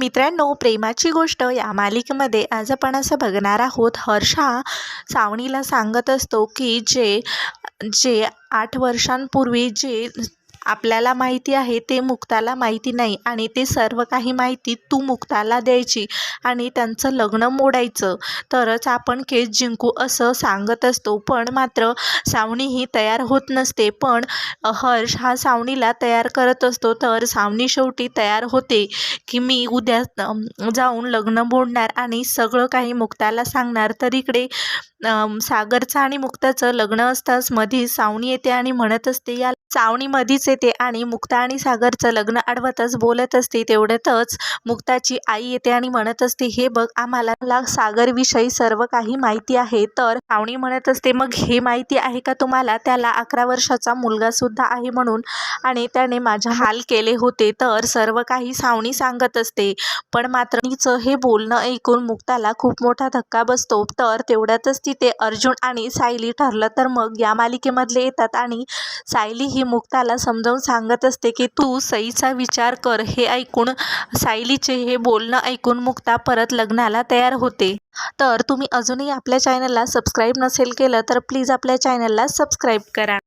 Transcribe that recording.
मित्रांनो प्रेमाची गोष्ट या मालिकेमध्ये आज आपण असं बघणार आहोत. हर्षा सावणीला सांगत असतो की जे जे आठ वर्षांपूर्वी जे आपल्याला माहिती आहे ते मुक्ताला माहिती नाही आणि ते सर्व काही माहिती तू मुक्ताला द्यायची आणि त्यांचं लग्न मोडायचं. तरच आपण केस जिंकू असं सांगत असतो. पण मात्र सावणी ही तयार होत नसते. पण हर्ष हा सावणीला तयार करत असतो. तर सावणी शेवटी तयार होते की मी उद्या जाऊन लग्न मोडणार आणि सगळं काही मुक्ताला सांगणार. तर इकडे सागरचं आणि मुक्ताचं लग्न असताच मधी सावणी येते आणि म्हणत असते या सावणी मधीच येते आणि मुक्ता आणि सागरचं लग्न अडवतच बोलत असते तेवढ्यातच मुक्ताची आई येते आणि म्हणत असते हे बघ आम्हाला सागरविषयी सर्व काही माहिती आहे. तर सावणी म्हणत असते मग हे माहिती आहे का तुम्हाला? त्याला अकरा वर्षाचा मुलगा सुद्धा आहे म्हणून. आणि त्याने माझ्या हाल केले होते तर सर्व काही सावणी सांगत असते. पण मात्र तिचं हे बोलणं ऐकून मुक्ताला खूप मोठा धक्का बसतो. तर तेवढ्यातच तिथे अर्जुन आणि सायली ठरलं तर मग या मालिकेमधले येतात आणि सायली ही मुक्ताला समजावून सांगत असते की तू सईचा विचार कर हे ऐकून सायलीचे हे बोलणं ऐकून मुक्ता परत लग्नाला तयार होते. तर तुम्ही अजूनही आपल्या चॅनलला सबस्क्राईब नसेल केलं तर प्लीज आपल्या चॅनलला सबस्क्राईब करा.